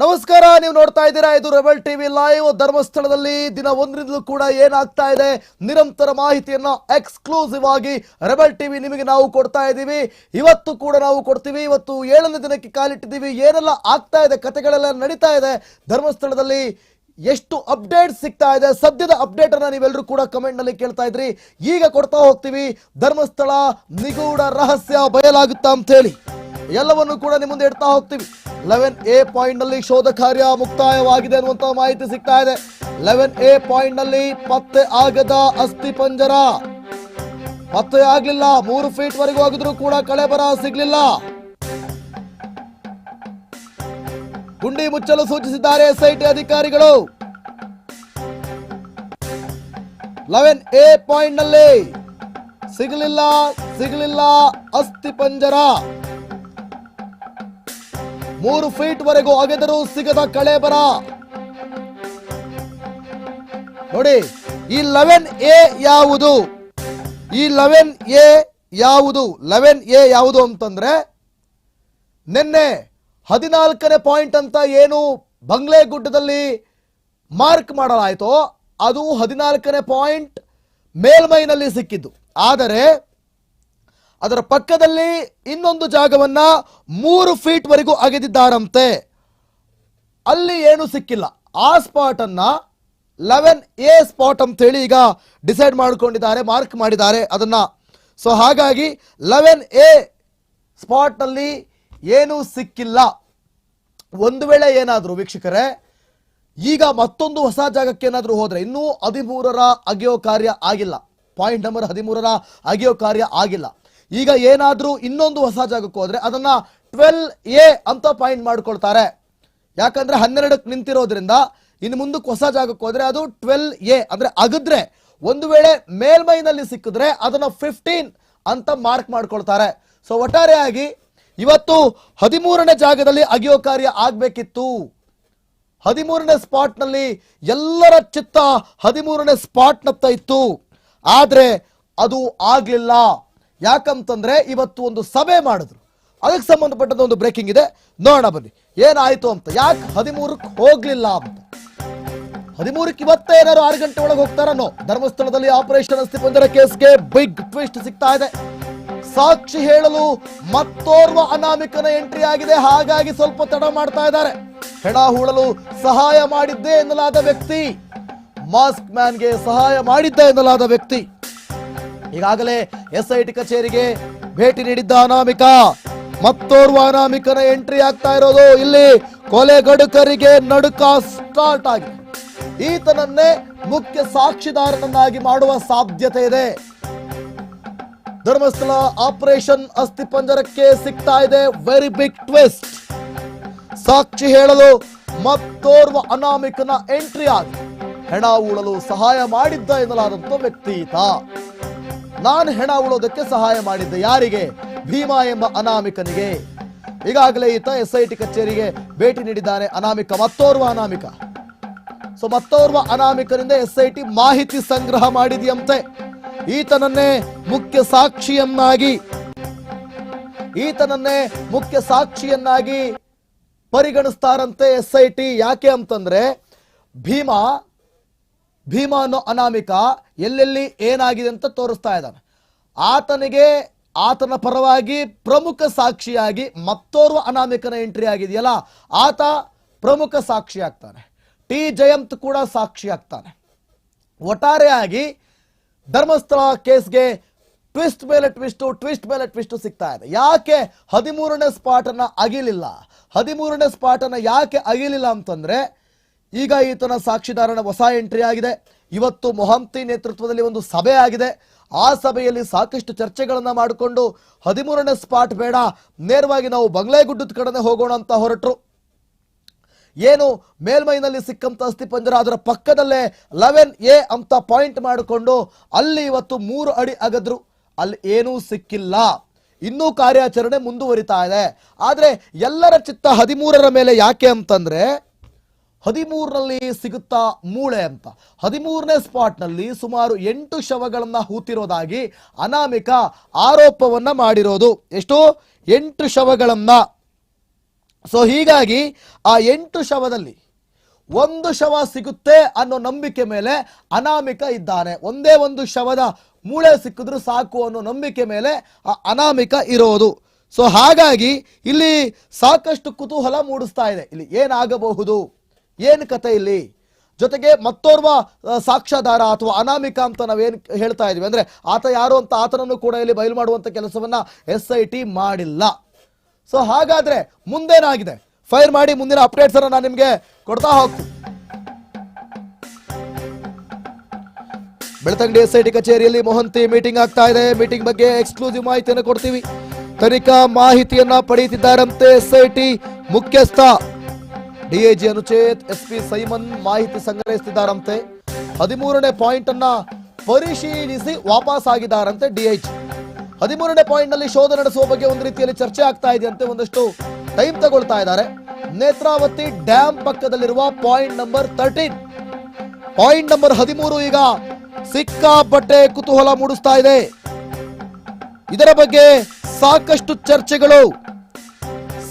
ನಮಸ್ಕಾರ, ನೀವು ನೋಡ್ತಾ ಇದ್ದೀರಾ ಇದು ರೆಬಲ್ ಟಿವಿ ಲೈವ್. ಧರ್ಮಸ್ಥಳದಲ್ಲಿ ದಿನ ಒಂದರಿಂದಲೂ ಕೂಡ ಏನಾಗ್ತಾ ಇದೆ? ನಿರಂತರ ಮಾಹಿತಿಯನ್ನ ಎಕ್ಸ್ಕ್ಲೂಸಿವ್ ಆಗಿ ರೆಬಲ್ ಟಿವಿ ನಿಮಗೆ ನಾವು ಕೊಡ್ತಾ ಇದ್ದೀವಿ. ಇವತ್ತು ಕೂಡ ನಾವು ಕೊಡ್ತೀವಿ. ಇವತ್ತು ಏಳನೇ ದಿನಕ್ಕೆ ಕಾಲಿಟ್ಟಿದ್ದೀವಿ. ಏನೆಲ್ಲ ಆಗ್ತಾ ಇದೆ? ಕಥೆಗಳೆಲ್ಲ ನಡೀತಾ ಇದೆ. ಧರ್ಮಸ್ಥಳದಲ್ಲಿ ಎಷ್ಟು ಅಪ್ಡೇಟ್ ಸಿಗ್ತಾ ಇದೆ? ಸದ್ಯದ ಅಪ್ಡೇಟ್ ಅನ್ನ ನೀವೆಲ್ಲರೂ ಕೂಡ ಕಮೆಂಟ್ನಲ್ಲಿ ಕೇಳ್ತಾ ಇದ್ರಿ. ಈಗ ಕೊಡ್ತಾ ಹೋಗ್ತೀವಿ. ಧರ್ಮಸ್ಥಳ ನಿಗೂಢ ರಹಸ್ಯ ಬಯಲಾಗುತ್ತಾ ಅಂತ ಹೇಳಿ. ಎಲ್ಲವನ್ನು ಕೂಡ ನಿಮ್ಮ ಮುಂದೆ ಇಡ್ತಾ ಹೋಗ್ತೀವಿ. ಲೆವೆನ್ ಎ ಪಾಯಿಂಟ್ನಲ್ಲಿ ಶೋಧ ಕಾರ್ಯ ಮುಕ್ತಾಯವಾಗಿದೆ ಅನ್ನುವಂತ ಮಾಹಿತಿ ಸಿಗ್ತಾ ಇದೆ. ಲೆವೆನ್ ಎ ಪಾಯಿಂಟ್ನಲ್ಲಿ ಪತ್ತೆ ಆಗದ ಅಸ್ಥಿ ಪಂಜರ. ಪತ್ತೆ ಆಗ್ಲಿಲ್ಲ, ಮೂರು ಫೀಟ್ ವರೆಗೂ ಆಗಿದ್ರು ಕೂಡ ಕಳೆಬರ ಸಿಗ್ಲಿಲ್ಲ. ಗುಂಡಿ ಮುಚ್ಚಲು ಸೂಚಿಸಿದ್ದಾರೆ ಎಸ್ಐಟಿ ಅಧಿಕಾರಿಗಳು. ಲೆವೆನ್ ಎ ಪಾಯಿಂಟ್ನಲ್ಲಿ ಸಿಗಲಿಲ್ಲ ಸಿಗಲಿಲ್ಲ ಅಸ್ಥಿ ಪಂಜರ. ಮೂರು ಫೀಟ್ ವರೆಗೂ ಅಗೆದರೂ ಸಿಗದ ಕಳೆಬರ ನೋಡಿ, ಈ ಲೆವೆನ್ ಎ ಯಾವುದು? ಈ ಲೆವೆನ್ ಎ ಯಾವುದು? ಲೆವೆನ್ ಎ ಯಾವುದು ಅಂತಂದ್ರೆ, ನಿನ್ನೆ ಹದಿನಾಲ್ಕನೇ ಪಾಯಿಂಟ್ ಅಂತ ಏನು ಬಂಗ್ಲೆ ಗುಡ್ಡದಲ್ಲಿ ಮಾರ್ಕ್ ಮಾಡಲಾಯಿತೋ, ಅದು ಹದಿನಾಲ್ಕನೇ ಪಾಯಿಂಟ್ ಮೇಲ್ಮೈನಲ್ಲಿ ಸಿಕ್ಕಿದ್ದು. ಆದರೆ ಅದರ ಪಕ್ಕದಲ್ಲಿ ಇನ್ನೊಂದು ಜಾಗವನ್ನ ಮೂರು ಫೀಟ್ ವರೆಗೂ ಅಗೆದಿದ್ದಾರಂತೆ. ಅಲ್ಲಿ ಏನು ಸಿಕ್ಕಿಲ್ಲ. ಆ ಸ್ಪಾಟ್ ಅನ್ನ ಲೆವೆನ್ ಎ ಸ್ಪಾಟ್ ಅಂತ ಹೇಳಿ ಈಗ ಡಿಸೈಡ್ ಮಾಡ್ಕೊಂಡಿದ್ದಾರೆ ಮಾರ್ಕ್ ಮಾಡಿದ್ದಾರೆ ಅದನ್ನ. ಸೊ ಹಾಗಾಗಿ ಲೆವೆನ್ ಎ ಸ್ಪಾಟ್ನಲ್ಲಿ ಏನೂ ಸಿಕ್ಕಿಲ್ಲ. ಒಂದು ವೇಳೆ ಏನಾದರೂ ವೀಕ್ಷಕರೇ, ಈಗ ಮತ್ತೊಂದು ಹೊಸ ಜಾಗಕ್ಕೆ ಏನಾದರೂ ಹೋದರೆ ಇನ್ನೂ ಹದಿಮೂರರ ಅಗೆಯೋ ಕಾರ್ಯ ಆಗಿಲ್ಲ. ಪಾಯಿಂಟ್ ನಂಬರ್ ಹದಿಮೂರರ ಅಗೆಯೋ ಕಾರ್ಯ ಆಗಿಲ್ಲ. ಈಗ ಏನಾದರೂ ಇನ್ನೊಂದು ಹೊಸ ಜಾಗಕ್ಕೆ ಹೋದ್ರೆ ಅದನ್ನ ಟ್ವೆಲ್ ಎ ಅಂತ ಪಾಯಿಂಟ್ ಮಾಡ್ಕೊಳ್ತಾರೆ. ಯಾಕಂದ್ರೆ ಹನ್ನೆರಡಕ್ಕೆ ನಿಂತಿರೋದ್ರಿಂದ ಇನ್ನು ಮುಂದಕ್ಕೆ ಹೊಸ ಜಾಗಕ್ಕೆ ಹೋದ್ರೆ ಅದು ಟ್ವೆಲ್ ಎ ಅಂದ್ರೆ ಅಗದ್ರೆ ಒಂದು ವೇಳೆ ಮೇಲ್ಮೈನಲ್ಲಿ ಸಿಕ್ಕಿದ್ರೆ ಅದನ್ನ ಫಿಫ್ಟೀನ್ ಅಂತ ಮಾರ್ಕ್ ಮಾಡ್ಕೊಳ್ತಾರೆ. ಸೊ ಒಟ್ಟಾರೆಯಾಗಿ ಇವತ್ತು ಹದಿಮೂರನೇ ಜಾಗದಲ್ಲಿ ಅಗಿಯೋ ಕಾರ್ಯ ಆಗ್ಬೇಕಿತ್ತು. ಹದಿಮೂರನೇ ಸ್ಪಾಟ್ನಲ್ಲಿ ಎಲ್ಲರ ಚಿತ್ತ ಹದಿಮೂರನೇ ಸ್ಪಾಟ್ನತ್ತ ಇತ್ತು. ಆದ್ರೆ ಅದು ಆಗ್ಲಿಲ್ಲ. ಯಾಕಂತಂದ್ರೆ ಇವತ್ತು ಒಂದು ಸಭೆ ಮಾಡಿದ್ರು. ಅದಕ್ಕೆ ಸಂಬಂಧಪಟ್ಟಂತ ಒಂದು ಬ್ರೇಕಿಂಗ್ ಇದೆ. ನೋಡೋಣ ಬನ್ನಿ. ಏನಾಯ್ತು ಅಂತ. ಯಾಕೆ ಹದಿಮೂರಕ್ಕೆ ಹೋಗ್ಲಿಲ್ಲ ಅಂತ. ಹದಿಮೂರಕ್ಕೆ ಇವತ್ತೇ ಏನಾದ್ರು ಆರು ಗಂಟೆ ಒಳಗೆ ಹೋಗ್ತಾರನೋ ಧರ್ಮಸ್ಥಳದಲ್ಲಿ ಆಪರೇಷನ್ ಅಸ್ಥಿಪಂಜರ ಕೇಸ್ಗೆ ಬಿಗ್ ಟ್ವಿಸ್ಟ್ ಸಿಗ್ತಾ ಇದೆ. ಸಾಕ್ಷಿ ಹೇಳಲು ಮತ್ತೋರ್ವ ಅನಾಮಿಕನ ಎಂಟ್ರಿ ಆಗಿದೆ. ಹಾಗಾಗಿ ಸ್ವಲ್ಪ ತಡ ಮಾಡ್ತಾ ಇದ್ದಾರೆ. ಹೆಣ ಹೂಳಲು ಸಹಾಯ ಮಾಡಿದ್ದೆ ಎನ್ನಲಾದ ವ್ಯಕ್ತಿ. ಮಾಸ್ಕ್ ಮ್ಯಾನ್ಗೆ ಸಹಾಯ ಮಾಡಿದ್ದ ಎನ್ನಲಾದ ವ್ಯಕ್ತಿ. ಈಗಾಗಲೇ ಎಸ್ಐಟಿ ಕಚೇರಿಗೆ ಭೇಟಿ ನೀಡಿದ್ದ ಅನಾಮಿಕ. ಮತ್ತೋರ್ವ ಅನಾಮಿಕನ ಎಂಟ್ರಿ ಆಗ್ತಾ ಇರೋದು ಇಲ್ಲಿ ಕೊಲೆಗಡುಕರಿಗೆ ನಡುಕ ಸ್ಟಾರ್ಟ್ ಆಗಿದೆ ಈತನನ್ನೇ ಮುಖ್ಯ ಸಾಕ್ಷಿದಾರನನ್ನಾಗಿ ಮಾಡುವ ಸಾಧ್ಯತೆ ಇದೆ. ಧರ್ಮಸ್ಥಳ ಆಪರೇಷನ್ ಅಸ್ಥಿಪಂಜರಕ್ಕೆ ಸಿಗ್ತಾ ಇದೆ ವೆರಿ ಬಿಗ್ ಟ್ವಿಸ್ಟ್. ಸಾಕ್ಷಿ ಹೇಳಲು ಮತ್ತೋರ್ವ ಅನಾಮಿಕನ ಎಂಟ್ರಿ ಆಗಿ. ಹೆಣ ಉಳಲು ಸಹಾಯ ಮಾಡಿದ್ದ ಎನ್ನಲಾದಂತ ವ್ಯಕ್ತಿ ಈತ. ನಾನು ಹೆಣ ಉಳೋದಕ್ಕೆ ಸಹಾಯ ಮಾಡಿದ್ದೆ. ಯಾರಿಗೆ? ಭೀಮಾ ಎಂಬ ಅನಾಮಿಕನಿಗೆ. ಈಗಾಗಲೇ ಈತ ಎಸ್ ಐ ಟಿ ಕಚೇರಿಗೆ ಭೇಟಿ ನೀಡಿದ್ದಾನೆ. ಅನಾಮಿಕ, ಮತ್ತೋರ್ವ ಅನಾಮಿಕ. ಸೊ ಮತ್ತೋರ್ವ ಅನಾಮಿಕರಿಂದ ಎಸ್ ಐ ಟಿ ಮಾಹಿತಿ ಸಂಗ್ರಹ ಮಾಡಿದೆಯಂತೆ. ಈತನನ್ನೇ ಮುಖ್ಯ ಸಾಕ್ಷಿಯನ್ನಾಗಿ, ಈತನನ್ನೇ ಮುಖ್ಯ ಸಾಕ್ಷಿಯನ್ನಾಗಿ ಪರಿಗಣಿಸ್ತಾರಂತೆ ಎಸ್ ಐ ಟಿ ಯಾಕೆ ಅಂತಂದ್ರೆ ಭೀಮಾ ಭೀಮಾ ಅನ್ನೋ ಅನಾಮಿಕ, ಎಲ್ಲೆಲ್ಲಿ ಏನಾಗಿದೆ ಅಂತ ತೋರಿಸ್ತಾ ಇದ್ದಾನೆ. ಆತನಿಗೆ, ಆತನ ಪರವಾಗಿ ಪ್ರಮುಖ ಸಾಕ್ಷಿಯಾಗಿ ಮತ್ತೋರ್ವ ಅನಾಮಿಕನ ಎಂಟ್ರಿ ಆಗಿದೆಯಲ್ಲ, ಆತ ಪ್ರಮುಖ ಸಾಕ್ಷಿ ಆಗ್ತಾನೆ. ಟಿ. ಜಯಂತ್ ಕೂಡ ಸಾಕ್ಷಿ ಆಗ್ತಾನೆ. ಒಟ್ಟಾರೆಯಾಗಿ ಧರ್ಮಸ್ಥಳ ಕೇಸ್ಗೆ ಟ್ವಿಸ್ಟ್ ಮೇಲೆ ಟ್ವಿಸ್ಟು ಟ್ವಿಸ್ಟ್ ಮೇಲೆ ಟ್ವಿಸ್ಟು ಸಿಗ್ತಾ ಇದೆ. ಯಾಕೆ ಹದಿಮೂರನೇ ಸ್ಪಾಟನ್ನು ಅಗಿಲಿಲ್ಲ? ಹದಿಮೂರನೇ ಸ್ಪಾಟನ್ನು ಯಾಕೆ ಅಗಿಲಿಲ್ಲ ಅಂತಂದ್ರೆ ಈಗ ಈತನ ಸಾಕ್ಷಿದಾರನ ಹೊಸ ಎಂಟ್ರಿ ಆಗಿದೆ. ಇವತ್ತು ಮೊಹಂತಿ ನೇತೃತ್ವದಲ್ಲಿ ಒಂದು ಸಭೆ ಆಗಿದೆ. ಆ ಸಭೆಯಲ್ಲಿ ಸಾಕಷ್ಟು ಚರ್ಚೆಗಳನ್ನ ಮಾಡಿಕೊಂಡು ಹದಿಮೂರನೇ ಸ್ಪಾಟ್ ಬೇಡ, ನೇರವಾಗಿ ನಾವು ಬಂಗ್ಲೆಗುಡ್ಡದ ಕಡೆನೆ ಹೋಗೋಣ ಅಂತ ಹೊರಟರು. ಏನು ಮೇಲ್ಮೈನಲ್ಲಿ ಸಿಕ್ಕಂತ ಅಸ್ಥಿಪಂಜರ ಅದರ ಪಕ್ಕದಲ್ಲೇ ಲೆವೆನ್ ಎ ಅಂತ ಪಾಯಿಂಟ್ ಮಾಡಿಕೊಂಡು ಅಲ್ಲಿ ಇವತ್ತು ಮೂರು ಅಡಿ ಅಗದ್ರು. ಅಲ್ಲಿ ಏನೂ ಸಿಕ್ಕಿಲ್ಲ. ಇನ್ನೂ ಕಾರ್ಯಾಚರಣೆ ಮುಂದುವರಿತಾ ಇದೆ. ಆದರೆ ಎಲ್ಲರ ಚಿತ್ತ ಹದಿಮೂರರ ಮೇಲೆ ಯಾಕೆ ಅಂತಂದ್ರೆ ಹದಿಮೂರರಲ್ಲಿ ಸಿಗುತ್ತಾ ಮೂಳೆ ಅಂತ. ಹದಿಮೂರನೇ ಸ್ಪಾಟ್ನಲ್ಲಿ ಸುಮಾರು ಎಂಟು ಶವಗಳನ್ನ ಹೂತಿರೋದಾಗಿ ಅನಾಮಿಕ ಆರೋಪವನ್ನ ಮಾಡಿರೋದು. ಎಷ್ಟು? ಎಂಟು ಶವಗಳನ್ನ. ಸೊ ಹೀಗಾಗಿ ಆ ಎಂಟು ಶವದಲ್ಲಿ ಒಂದು ಶವ ಸಿಗುತ್ತೆ ಅನ್ನೋ ನಂಬಿಕೆ ಮೇಲೆ ಅನಾಮಿಕ ಇದ್ದಾನೆ. ಒಂದೇ ಒಂದು ಶವದ ಮೂಳೆ ಸಿಕ್ಕಿದ್ರು ಸಾಕು ಅನ್ನೋ ನಂಬಿಕೆ ಮೇಲೆ ಆ ಅನಾಮಿಕ ಇರೋದು. ಸೊ ಹಾಗಾಗಿ ಇಲ್ಲಿ ಸಾಕಷ್ಟು ಕುತೂಹಲ ಮೂಡಿಸ್ತಾ ಇದೆ. ಇಲ್ಲಿ ಏನಾಗಬಹುದು? ಏನು ಕಥೆ ಇಲ್ಲಿ? ಜೊತೆಗೆ ಮತ್ತೋರ್ವ ಸಾಕ್ಷಾಧಾರ ಅಥವಾ ಅನಾಮಿಕ ಅಂತ ನಾವೇನು ಹೇಳ್ತಾ ಇದ್ದೀವಿ ಅಂದರೆ ಆತ ಯಾರು ಅಂತ ಆತನನ್ನು ಕೂಡ ಇಲ್ಲಿ ಬಯಲು ಮಾಡುವಂಥ ಕೆಲಸವನ್ನು ಎಸ್ ಐ ಟಿ ಮಾಡಿಲ್ಲ. ಸೊ ಹಾಗಾದರೆ ಮುಂದೇನಾಗಿದೆ? ಫೈರ್ ಮಾಡಿ ಮುಂದಿನ ಅಪ್ಡೇಟ್ಸ್ ಅನ್ನ ನಾನು ನಿಮಗೆ ಕೊಡ್ತಾ ಹೋಗ್ತೀನಿ ಬೆಳತಂಗಡಿ ಎಸ್ ಐ ಟಿ ಕಚೇರಿಯಲ್ಲಿ ಮೊಹಂತಿ ಮೀಟಿಂಗ್ ಆಗ್ತಾ ಇದೆ. ಮೀಟಿಂಗ್ ಬಗ್ಗೆ ಎಕ್ಸ್ಕ್ಲೂಸಿವ್ ಮಾಹಿತಿಯನ್ನು ಕೊಡ್ತೀವಿ. ತನಿಖಾ ಮಾಹಿತಿಯನ್ನ ಪಡೆಯುತ್ತಿದ್ದಾರಂತೆ ಎಸ್ ಐ ಟಿ ಮುಖ್ಯಸ್ಥ. DIG Anucheth, S P Simon ಮಾಹಿತಿ ಸಂಗ್ರಹಿಸಿದ್ದಾರಂತೆ ಹದಿಮೂರನೇ ಪಾಯಿಂಟ್ ಅನ್ನ ಪರಿಶೀಲಿಸಿ ವಾಪಸ್ ಆಗಿದ್ದಾರಂತೆ ಡಿಐಜಿ ಹದಿಮೂರನೇ ಪಾಯಿಂಟ್ನಲ್ಲಿ ಶೋಧ ನಡೆಸುವ ಬಗ್ಗೆ ಒಂದು ರೀತಿಯಲ್ಲಿ ಚರ್ಚೆ ಆಗ್ತಾ ಇದೆಯಂತೆ ಒಂದಷ್ಟು ಟೈಮ್ ತಗೊಳ್ತಾ ಇದ್ದಾರೆ. ನೇತ್ರಾವತಿ ಡ್ಯಾಮ್ ಪಕ್ಕದಲ್ಲಿರುವ point number thirteen. Point number ಹದಿಮೂರು ಈಗ ಸಿಕ್ಕಾಪಟ್ಟೆ ಕುತೂಹಲ ಮೂಡಿಸ್ತಾ ಇದೆ. ಇದರ ಬಗ್ಗೆ ಸಾಕಷ್ಟು ಚರ್ಚೆಗಳು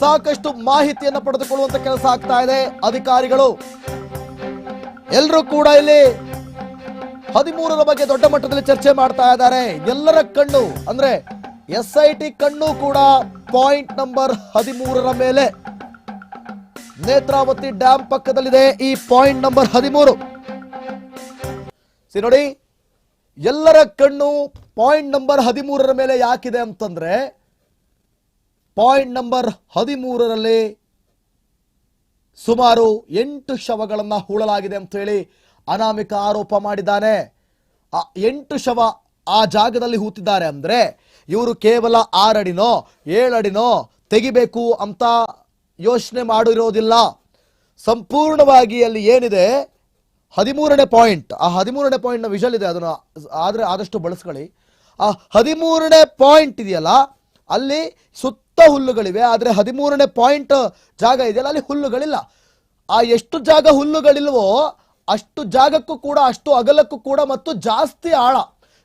ಸಾಕಷ್ಟು ಮಾಹಿತಿಯನ್ನು ಪಡೆದುಕೊಳ್ಳುವಂತ ಕೆಲಸ ಆಗ್ತಾ ಇದೆ. ಅಧಿಕಾರಿಗಳು, ಎಲ್ಲರೂ ಕೂಡ ಇಲ್ಲಿ ಹದಿಮೂರರ ಬಗ್ಗೆ ದೊಡ್ಡ ಮಟ್ಟದಲ್ಲಿ ಚರ್ಚೆ ಮಾಡ್ತಾ ಇದ್ದಾರೆ. ಎಲ್ಲರ ಕಣ್ಣು, ಅಂದ್ರೆ ಎಸ್ ಐ ಟಿ ಕಣ್ಣು ಕೂಡ ಪಾಯಿಂಟ್ ನಂಬರ್ ಹದಿಮೂರರ ಮೇಲೆ. ನೇತ್ರಾವತಿ ಡ್ಯಾಮ್ ಪಕ್ಕದಲ್ಲಿದೆ, ಈ ಪಾಯಿಂಟ್ ನಂಬರ್ ಹದಿಮೂರು. ನೋಡಿ, ಎಲ್ಲರ ಕಣ್ಣು ಪಾಯಿಂಟ್ ನಂಬರ್ ಹದಿಮೂರರ ಮೇಲೆ ಯಾಕಿದೆ ಅಂತಂದ್ರೆ ಪಾಯಿಂಟ್ ನಂಬರ್ ಹದಿಮೂರರಲ್ಲಿ ಸುಮಾರು ಎಂಟು ಶವಗಳನ್ನು ಹೂಳಲಾಗಿದೆ ಅಂತ ಹೇಳಿ ಅನಾಮಿಕ ಆರೋಪ ಮಾಡಿದ್ದಾನೆ. ಆ ಎಂಟು ಶವ ಆ ಜಾಗದಲ್ಲಿ ಹೂತಿದ್ದಾರೆ ಅಂದರೆ ಇವರು ಕೇವಲ ಆರಡಿನೋ, ಏಳಡಿನೋ ತೆಗಿಬೇಕು ಅಂತ ಯೋಚನೆ ಮಾಡಿರೋದಿಲ್ಲ. ಸಂಪೂರ್ಣವಾಗಿ ಅಲ್ಲಿ ಏನಿದೆ, ಹದಿಮೂರನೇ ಪಾಯಿಂಟ್, ಆ ಹದಿಮೂರನೇ ಪಾಯಿಂಟ್ನ ವಿಷಲ್ ಇದೆ, ಅದನ್ನು ಆದರೆ ಆದಷ್ಟು ಬಳಸ್ಕೊಳ್ಳಿ. ಆ ಹದಿಮೂರನೇ ಪಾಯಿಂಟ್ ಇದೆಯಲ್ಲ, ಅಲ್ಲಿ ಸುತ್ತ ಹುಲ್ಲುಗಳಿವೆ, ಆದರೆ ಹದಿಮೂರನೇ ಪಾಯಿಂಟ್ ಜಾಗ ಇದೆಯಲ್ಲ, ಅಲ್ಲಿ ಹುಲ್ಲುಗಳಿಲ್ಲ. ಆ ಎಷ್ಟು ಜಾಗ ಹುಲ್ಲುಗಳಿಲ್ವೋ ಅಷ್ಟು ಜಾಗಕ್ಕೂ ಕೂಡ, ಅಷ್ಟು ಅಗಲಕ್ಕೂ ಕೂಡ ಮತ್ತು ಜಾಸ್ತಿ ಆಳ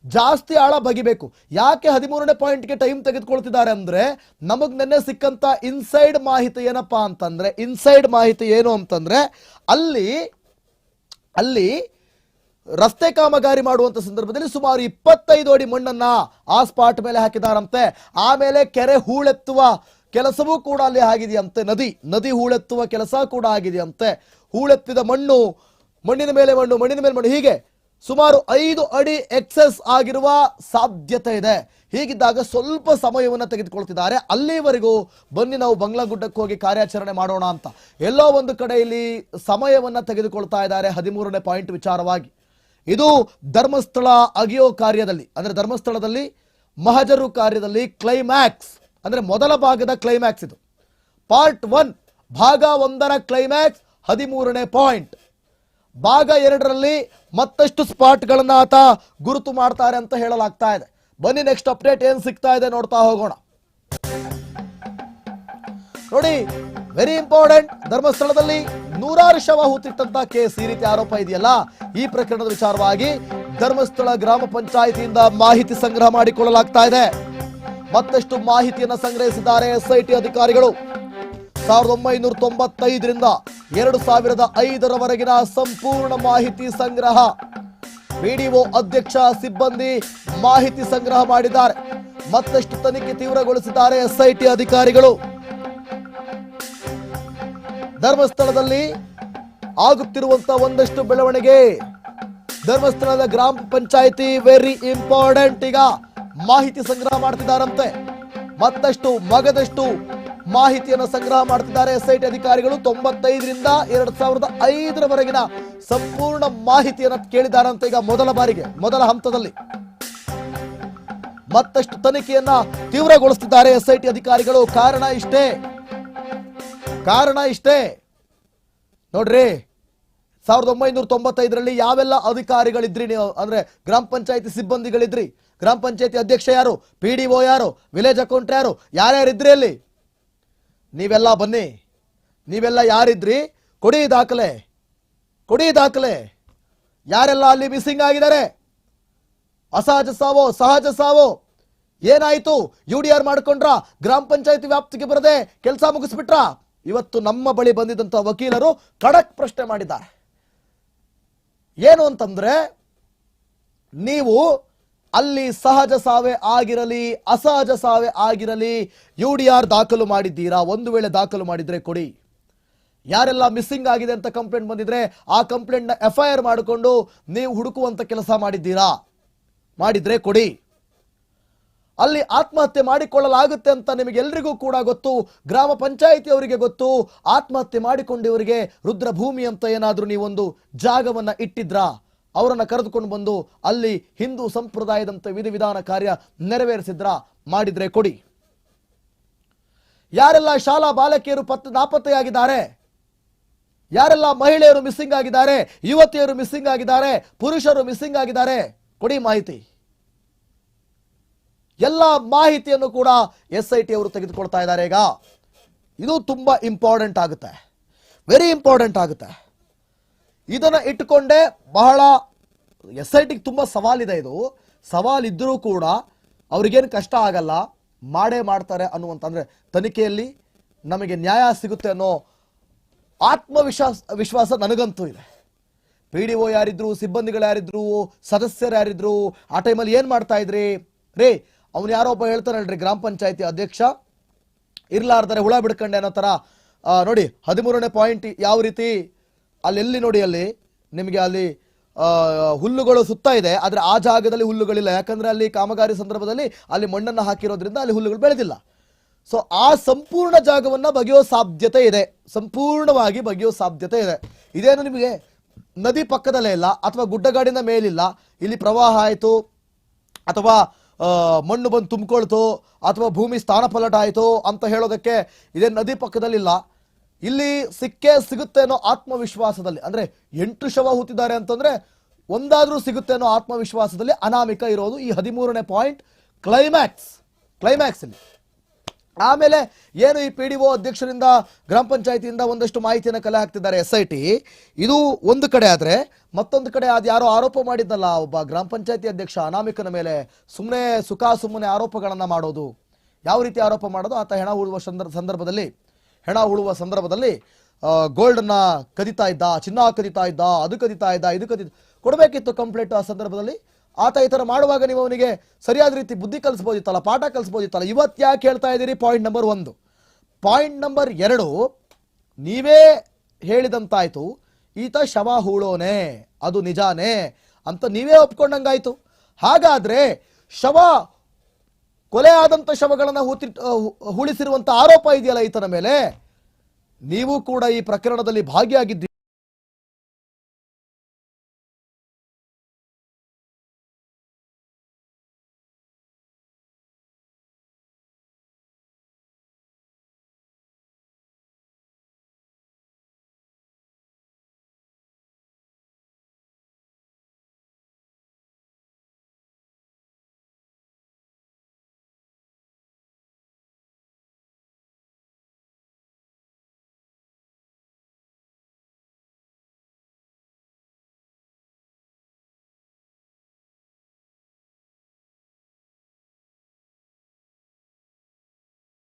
ಜಾಸ್ತಿ ಆಳ ಬಗಿಬೇಕು. ಯಾಕೆ ಹದಿಮೂರನೇ ಪಾಯಿಂಟ್ಗೆ ಟೈಮ್ ತೆಗೆದುಕೊಳ್ತಿದ್ದಾರೆ ಅಂದ್ರೆ, ನಮಗೆ ನೆನ್ನೆ ಸಿಕ್ಕಂತ ಇನ್ಸೈಡ್ ಮಾಹಿತಿ ಏನಪ್ಪಾ ಅಂತಂದ್ರೆ, ಇನ್ಸೈಡ್ ಮಾಹಿತಿ ಏನು ಅಂತಂದ್ರೆ, ಅಲ್ಲಿ ಅಲ್ಲಿ ರಸ್ತೆ ಕಾಮಗಾರಿ ಮಾಡುವಂತ ಸಂದರ್ಭದಲ್ಲಿ ಸುಮಾರು ಇಪ್ಪತ್ತೈದು ಅಡಿ ಮಣ್ಣನ್ನ ಆ ಸ್ಪಾಟ್ ಮೇಲೆ ಹಾಕಿದಾರಂತೆ. ಆಮೇಲೆ ಕೆರೆ ಹೂಳೆತ್ತುವ ಕೆಲಸವೂ ಕೂಡ ಅಲ್ಲಿ ಆಗಿದೆಯಂತೆ. ನದಿ ನದಿ ಹೂಳೆತ್ತುವ ಕೆಲಸ ಕೂಡ ಆಗಿದೆಯಂತೆ. ಹೂಳೆತ್ತಿದ ಮಣ್ಣು, ಮಣ್ಣಿನ ಮೇಲೆ ಮಣ್ಣು, ಮಣ್ಣಿನ ಮೇಲೆ ಮಣ್ಣು. ಹೀಗೆ ಸುಮಾರು ಐದು ಅಡಿ ಎಕ್ಸೆಸ್ ಆಗಿರುವ ಸಾಧ್ಯತೆ ಇದೆ. ಹೀಗಿದ್ದಾಗ ಸ್ವಲ್ಪ ಸಮಯವನ್ನು ತೆಗೆದುಕೊಳ್ತಿದ್ದಾರೆ. ಅಲ್ಲಿವರೆಗೂ ಬನ್ನಿ ನಾವು ಬಂಗ್ಲಾ ಗುಡ್ಡಕ್ಕೆ ಹೋಗಿ ಕಾರ್ಯಾಚರಣೆ ಮಾಡೋಣ ಅಂತ. ಎಲ್ಲೋ ಒಂದು ಕಡೆ ಇಲ್ಲಿ ಸಮಯವನ್ನ ತೆಗೆದುಕೊಳ್ತಾ ಇದ್ದಾರೆ ಹದಿಮೂರನೇ ಪಾಯಿಂಟ್ ವಿಚಾರವಾಗಿ. ಇದು ಧರ್ಮಸ್ಥಳ ಅಗಿಯೋ ಕಾರ್ಯದಲ್ಲಿ, ಅಂದರೆ ಧರ್ಮಸ್ಥಳದಲ್ಲಿ ಮಹಜರು ಕಾರ್ಯದಲ್ಲಿ ಕ್ಲೈಮ್ಯಾಕ್ಸ್ ಅಂದರೆ ಮೊದಲ ಭಾಗದ ಕ್ಲೈಮ್ಯಾಕ್ಸ್ ಇದು. ಪಾರ್ಟ್ ಒನ್ ಭಾಗ ಒಂದರ ಕ್ಲೈಮ್ಯಾಕ್ಸ್ ಹದಿಮೂರನೇ ಪಾಯಿಂಟ್ ಭಾಗ ಎರಡರಲ್ಲಿ ಮತ್ತಷ್ಟು ಸ್ಪಾಟ್ಗಳನ್ನು ಆತ ಗುರುತು ಮಾಡ್ತಾರೆ ಅಂತ ಹೇಳಲಾಗ್ತಾ ಇದೆ. ಬನ್ನಿ ನೆಕ್ಸ್ಟ್ ಅಪ್ಡೇಟ್ ಏನು ಸಿಗ್ತಾ ಇದೆ ನೋಡ್ತಾ ಹೋಗೋಣ. ನೋಡಿ ವೆರಿ ಇಂಪಾರ್ಟೆಂಟ್ ಧರ್ಮಸ್ಥಳದಲ್ಲಿ ನೂರಾರು ಶವ ಹೂತಿಟ್ಟಂತ ಕೇಸ್ ಈ ರೀತಿ ಆರೋಪ ಇದೆಯಲ್ಲ? ಈ ಪ್ರಕರಣದ ವಿಚಾರವಾಗಿ ಧರ್ಮಸ್ಥಳ ಗ್ರಾಮ ಪಂಚಾಯಿತಿಯಿಂದ ಮಾಹಿತಿ ಸಂಗ್ರಹ ಮಾಡಿಕೊಳ್ಳಲಾಗ್ತಾ ಇದೆ. ಮತ್ತಷ್ಟು ಮಾಹಿತಿಯನ್ನು ಸಂಗ್ರಹಿಸಿದ್ದಾರೆ ಎಸ್ಐಟಿ ಅಧಿಕಾರಿಗಳು. ಸಾವಿರದ ಒಂಬೈನೂರ ತೊಂಬತ್ತೈದರಿಂದ ಎರಡು ಸಾವಿರದ ಐದರವರೆಗಿನ ಸಂಪೂರ್ಣ ಮಾಹಿತಿ ಸಂಗ್ರಹ. ಪಿಡಿಒ ಅಧ್ಯಕ್ಷ ಸಿಬ್ಬಂದಿ ಮಾಹಿತಿ ಸಂಗ್ರಹ ಮಾಡಿದ್ದಾರೆ. ಮತ್ತಷ್ಟು ತನಿಖೆ ತೀವ್ರಗೊಳಿಸಿದ್ದಾರೆ ಎಸ್ಐಟಿ ಅಧಿಕಾರಿಗಳು. ಧರ್ಮಸ್ಥಳದಲ್ಲಿ ಆಗುತ್ತಿರುವಂತ ಒಂದಷ್ಟು ಬೆಳವಣಿಗೆ. ಧರ್ಮಸ್ಥಳದ ಗ್ರಾಮ ಪಂಚಾಯಿತಿ ವೆರಿ ಇಂಪಾರ್ಟೆಂಟ್ ಈಗ ಮಾಹಿತಿ ಸಂಗ್ರಹ ಮಾಡ್ತಿದ್ದಾರಂತೆ. ಮತ್ತಷ್ಟು ಮಗದಷ್ಟು ಮಾಹಿತಿಯನ್ನು ಸಂಗ್ರಹ ಮಾಡ್ತಿದ್ದಾರೆ ಎಸ್ಐಟಿ ಅಧಿಕಾರಿಗಳು. ತೊಂಬತ್ತೈದರಿಂದ ಎರಡ್ ಸಾವಿರದ ಐದರವರೆಗಿನ ಸಂಪೂರ್ಣ ಮಾಹಿತಿಯನ್ನು ಕೇಳಿದಾರಂತೆ ಈಗ ಮೊದಲ ಬಾರಿಗೆ, ಮೊದಲ ಹಂತದಲ್ಲಿ. ಮತ್ತಷ್ಟು ತನಿಖೆಯನ್ನ ತೀವ್ರಗೊಳಿಸುತ್ತಿದ್ದಾರೆ ಎಸ್ಐಟಿ ಅಧಿಕಾರಿಗಳು. ಕಾರಣ ಇಷ್ಟೇ. ಕಾರಣ ಇಷ್ಟೇ. ನೋಡ್ರಿ, ಸಾವಿರದ ಒಂಬೈನೂರ ತೊಂಬತ್ತೈದರಲ್ಲಿ ಯಾವೆಲ್ಲ ಅಧಿಕಾರಿಗಳಿದ್ರಿ ನೀವು? ಅಂದ್ರೆ ಗ್ರಾಮ ಪಂಚಾಯತಿ ಸಿಬ್ಬಂದಿಗಳಿದ್ರಿ. ಗ್ರಾಮ ಪಂಚಾಯತಿ ಅಧ್ಯಕ್ಷ ಯಾರು? ಪಿ ಡಿ ಒ ಯಾರು? ವಿಲೇಜ್ ಅಕೌಂಟ್ ಯಾರು? ಯಾರ್ಯಾರಿದ್ರಿ ಅಲ್ಲಿ? ನೀವೆಲ್ಲ ಬನ್ನಿ. ನೀವೆಲ್ಲ ಯಾರಿದ್ರಿ? ಕೊಡಿ ದಾಖಲೆ. ಕೊಡಿ ದಾಖಲೆ. ಯಾರೆಲ್ಲ ಅಲ್ಲಿ ಮಿಸ್ಸಿಂಗ್ ಆಗಿದ್ದಾರೆ? ಅಸಹಜ ಸಾವೋ, ಸಹಜ ಸಾವೋ. ಏನಾಯಿತು? ಯು ಡಿ ಆರ್ ಮಾಡ್ಕೊಂಡ್ರ? ಗ್ರಾಮ ಪಂಚಾಯತಿ ವ್ಯಾಪ್ತಿಗೆ ಬರದೆ ಕೆಲಸ ಮುಗಿಸ್ಬಿಟ್ರ? ಇವತ್ತು ನಮ್ಮ ಬಳಿ ಬಂದಿದ್ದಂಥ ವಕೀಲರು ಖಡಕ್ ಪ್ರಶ್ನೆ ಮಾಡಿದ್ದಾರೆ. ಏನು ಅಂತಂದ್ರೆ, ನೀವು ಅಲ್ಲಿ ಸಹಜ ಸಾವೆ ಆಗಿರಲಿ, ಅಸಹಜ ಸಾವೆ ಆಗಿರಲಿ, ಯು ಡಿ ಆರ್ ದಾಖಲು ಮಾಡಿದ್ದೀರಾ? ಒಂದು ವೇಳೆ ದಾಖಲು ಮಾಡಿದ್ರೆ ಕೊಡಿ. ಯಾರೆಲ್ಲ ಮಿಸ್ಸಿಂಗ್ ಆಗಿದೆ ಅಂತ ಕಂಪ್ಲೇಂಟ್ ಬಂದಿದ್ರೆ ಆ ಕಂಪ್ಲೇಂಟ್ನ ಎಫ್ ಐ ಆರ್ ಮಾಡಿಕೊಂಡು ನೀವು ಹುಡುಕುವಂತ ಕೆಲಸ ಮಾಡಿದ್ದೀರಾ? ಮಾಡಿದ್ರೆ ಕೊಡಿ. ಅಲ್ಲಿ ಆತ್ಮಹತ್ಯೆ ಮಾಡಿಕೊಳ್ಳಲಾಗುತ್ತೆ ಅಂತ ನಿಮಗೆಲ್ರಿಗೂ ಕೂಡ ಗೊತ್ತು. ಗ್ರಾಮ ಪಂಚಾಯಿತಿ ಅವರಿಗೆ ಗೊತ್ತು. ಆತ್ಮಹತ್ಯೆ ಮಾಡಿಕೊಂಡಿವರಿಗೆ ರುದ್ರಭೂಮಿ ಅಂತ ಏನಾದರೂ ನೀವೊಂದು ಜಾಗವನ್ನ ಇಟ್ಟಿದ್ರಾ? ಅವರನ್ನ ಕರೆದುಕೊಂಡು ಬಂದು ಅಲ್ಲಿ ಹಿಂದೂ ಸಂಪ್ರದಾಯದಂತ ವಿಧಿವಿಧಾನ ಕಾರ್ಯ ನೆರವೇರಿಸಿದ್ರ? ಮಾಡಿದ್ರೆ ಕೊಡಿ. ಯಾರೆಲ್ಲ ಶಾಲಾ ಬಾಲಕಿಯರು ಪತ್, ನಾಪತ್ತೆಯಾಗಿದ್ದಾರೆ? ಯಾರೆಲ್ಲ ಮಹಿಳೆಯರು ಮಿಸ್ಸಿಂಗ್ ಆಗಿದ್ದಾರೆ? ಯುವತಿಯರು ಮಿಸ್ಸಿಂಗ್ ಆಗಿದ್ದಾರೆ? ಪುರುಷರು ಮಿಸ್ಸಿಂಗ್ ಆಗಿದ್ದಾರೆ? ಕೊಡಿ ಮಾಹಿತಿ. ಎಲ್ಲ ಮಾಹಿತಿಯನ್ನು ಕೂಡ ಎಸ್ ಐ ಟಿ ಅವರು ತೆಗೆದುಕೊಳ್ತಾ ಇದ್ದಾರೆ. ಈಗ ಇದು ತುಂಬ ಇಂಪಾರ್ಟೆಂಟ್ ಆಗುತ್ತೆ. ವೆರಿ ಇಂಪಾರ್ಟೆಂಟ್ ಆಗುತ್ತೆ. ಇದನ್ನು ಇಟ್ಟುಕೊಂಡೇ ಬಹಳ ಎಸ್ ಐ ಟಿಗೆ ತುಂಬ ಸವಾಲಿದೆ ಇದು. ಸವಾಲಿದ್ರೂ ಕೂಡ ಅವ್ರಿಗೇನು ಕಷ್ಟ ಆಗಲ್ಲ, ಮಾಡೇ ಮಾಡ್ತಾರೆ ಅನ್ನುವಂತಂದರೆ ತನಿಖೆಯಲ್ಲಿ ನಮಗೆ ನ್ಯಾಯ ಸಿಗುತ್ತೆ ಅನ್ನೋ ಆತ್ಮವಿಶ್ವಾಸ, ವಿಶ್ವಾಸ ನನಗಂತೂ ಇದೆ. ಪಿ ಡಿ ಒ ಯಾರಿದ್ರು, ಸಿಬ್ಬಂದಿಗಳು ಯಾರಿದ್ರು, ಸದಸ್ಯರು ಯಾರಿದ್ರು, ಆ ಟೈಮಲ್ಲಿ ಏನು ಮಾಡ್ತಾ ಇದ್ರಿ? ರೇ ಅವ್ನು ಯಾರೋ ಒಬ್ಬ ಹೇಳ್ತಾನಲ್ರಿ ಗ್ರಾಮ ಪಂಚಾಯತಿ ಅಧ್ಯಕ್ಷ, ಇರ್ಲಾರ್ದರೆ ಹುಳ ಬಿಡ್ಕಂಡೆ ಅನ್ನೋ ತರ ನೋಡಿ, ಹದಿಮೂರನೇ ಪಾಯಿಂಟ್ ಯಾವ ರೀತಿ, ಅಲ್ಲಿ ಎಲ್ಲಿ ನೋಡಿ, ಅಲ್ಲಿ ನಿಮಗೆ ಅಲ್ಲಿ ಹುಲ್ಲುಗಳು ಸುತ್ತ ಇದೆ, ಆದರೆ ಆ ಜಾಗದಲ್ಲಿ ಹುಲ್ಲುಗಳಿಲ್ಲ. ಯಾಕಂದ್ರೆ ಅಲ್ಲಿ ಕಾಮಗಾರಿ ಸಂದರ್ಭದಲ್ಲಿ ಅಲ್ಲಿ ಮಣ್ಣನ್ನು ಹಾಕಿರೋದ್ರಿಂದ ಅಲ್ಲಿ ಹುಲ್ಲುಗಳು ಬೆಳೆದಿಲ್ಲ. ಸೊ ಆ ಸಂಪೂರ್ಣ ಜಾಗವನ್ನ ಬಗೆಯೋ ಸಾಧ್ಯತೆ ಇದೆ. ಸಂಪೂರ್ಣವಾಗಿ ಬಗೆಯೋ ಸಾಧ್ಯತೆ ಇದೆ. ಇದೇನು ನಿಮಗೆ ನದಿ ಪಕ್ಕದಲ್ಲೇ ಇಲ್ಲ, ಅಥವಾ ಗುಡ್ಡಗಾಡಿನ ಮೇಲಿಲ್ಲ, ಇಲ್ಲಿ ಪ್ರವಾಹ ಆಯಿತು, ಅಥವಾ ಮಣ್ಣು ಬಂದು ತುಂಬಿಕೊಳ್ತು ಅಥವಾ ಭೂಮಿ ಸ್ಥಾನಪಲ್ಲಟ ಆಯಿತು ಅಂತ ಹೇಳೋದಕ್ಕೆ ಇದೇ ನದಿ ಪಕ್ಕದಲ್ಲಿಲ್ಲ. ಇಲ್ಲಿ ಸಿಕ್ಕೇ ಸಿಗುತ್ತೆ ಅನ್ನೋ ಆತ್ಮವಿಶ್ವಾಸದಲ್ಲಿ, ಅಂದರೆ ಎಂಟು ಶವ ಹೂತಿದ್ದಾರೆ ಅಂತಂದರೆ ಒಂದಾದರೂ ಸಿಗುತ್ತೆ ಅನ್ನೋ ಆತ್ಮವಿಶ್ವಾಸದಲ್ಲಿ ಅನಾಮಿಕ ಇರೋದು ಈ ಹದಿಮೂರನೇ ಪಾಯಿಂಟ್ ಕ್ಲೈಮ್ಯಾಕ್ಸ್ ಕ್ಲೈಮ್ಯಾಕ್ಸ್ ಇಲ್ಲಿ ಆಮೇಲೆ ಏನು ಈ ಪಿ ಡಿ ಒ ಅಧ್ಯಕ್ಷರಿಂದ ಗ್ರಾಮ ಪಂಚಾಯತಿಯಿಂದ ಒಂದಷ್ಟು ಮಾಹಿತಿಯನ್ನು ಕಲೆ ಹಾಕ್ತಿದ್ದಾರೆ ಎಸ್ ಐ ಟಿ ಇದು ಒಂದು ಕಡೆ ಆದರೆ ಮತ್ತೊಂದು ಕಡೆ ಅದು ಯಾರೋ ಆರೋಪ ಮಾಡಿದ್ದಲ್ಲ ಒಬ್ಬ ಗ್ರಾಮ ಪಂಚಾಯತಿ ಅಧ್ಯಕ್ಷ ಅನಾಮಿಕನ ಮೇಲೆ ಸುಮ್ಮನೆ ಸುಖ ಸುಮ್ಮನೆ ಆರೋಪಗಳನ್ನು ಮಾಡೋದು. ಯಾವ ರೀತಿ ಆರೋಪ ಮಾಡೋದು? ಆತ ಹೆಣ ಉಳುವ ಸಂದರ್ಭ ಸಂದರ್ಭದಲ್ಲಿ, ಹೆಣ ಉಳುವ ಸಂದರ್ಭದಲ್ಲಿ ಗೋಲ್ಡನ್ನ ಕದಿತಾ ಇದ್ದ, ಚಿನ್ನ ಕದಿತಾ ಇದ್ದ, ಅದು ಕದಿತಾ ಇದ್ದ, ಇದು ಕದಿ ಕೊಡಬೇಕಿತ್ತು ಕಂಪ್ಲೇಂಟ್ ಆ ಸಂದರ್ಭದಲ್ಲಿ. ಆತ ಈ ಥರ ಮಾಡುವಾಗ ನೀವು ಅವನಿಗೆ ಸರಿಯಾದ ರೀತಿ ಬುದ್ಧಿ ಕಲಿಸ್ಬೋದಿತ್ತಲ್ಲ, ಪಾಠ ಕಲಿಸ್ಬೋದಿತ್ತಲ್ಲ, ಇವತ್ತು ಯಾಕೆ ಹೇಳ್ತಾ ಇದ್ದೀರಿ? ಪಾಯಿಂಟ್ ನಂಬರ್ ಒಂದು. ಪಾಯಿಂಟ್ ನಂಬರ್ ಎರಡು, ನೀವೇ ಹೇಳಿದಂತಾಯ್ತು, ಈತ ಶವ ಹೂಳೋನೆ, ಅದು ನಿಜಾನೇ ಅಂತ ನೀವೇ ಒಪ್ಕೊಂಡಂಗಾಯ್ತು. ಹಾಗಾದ್ರೆ ಶವ, ಕೊಲೆ ಆದಂಥ ಶವಗಳನ್ನು ಹೂತಿ ಹೂಳಿಸಿರುವಂಥ ಆರೋಪ ಇದೆಯಲ್ಲ ಈತನ ಮೇಲೆ? ನೀವು ಕೂಡ ಈ ಪ್ರಕರಣದಲ್ಲಿ ಭಾಗಿಯಾಗಿದ್ದೀರಿ.